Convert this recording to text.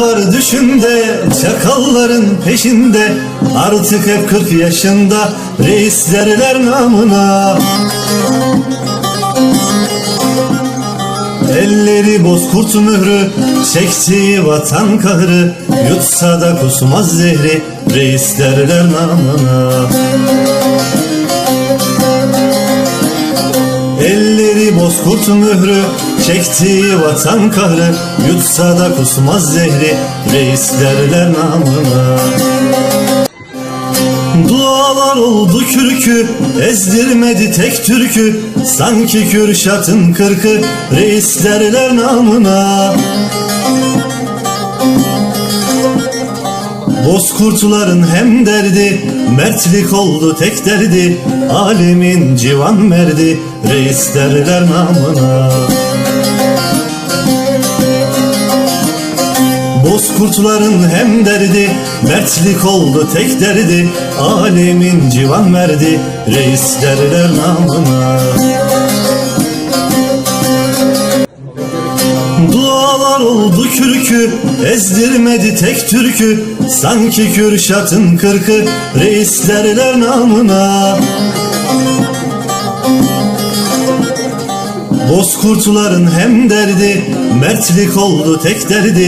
Var düşünde, çakalların peşinde. Artık hep 40 yaşında reis derler namına. Elleri bozkurt mührü Çektiği vatan kahrı Yutsa da kusmaz zehri Reis derler namına. Elleri bozkurt mührü Çektiği vatan kahrı Yutsa da kusmaz zehri Reis derler namına. Dualar oldu kürkü Ezdirmedi tek türkü Sanki Kürşat'ın kırkı Reis derler namına Bozkurtların hem derdi Mertlik oldu tek derdi Alemin civan merdi Reis derler namına Bozkurtların hem derdi Mertlik oldu tek derdi. Alemin civan merdi Reis derler namına. Dualar oldu kürkü Ezdirmedi tek türkü. Sanki Kürşat'ın kırkı Reis derler namına. Bozkurtların hem derdi Mertlik oldu tek derdi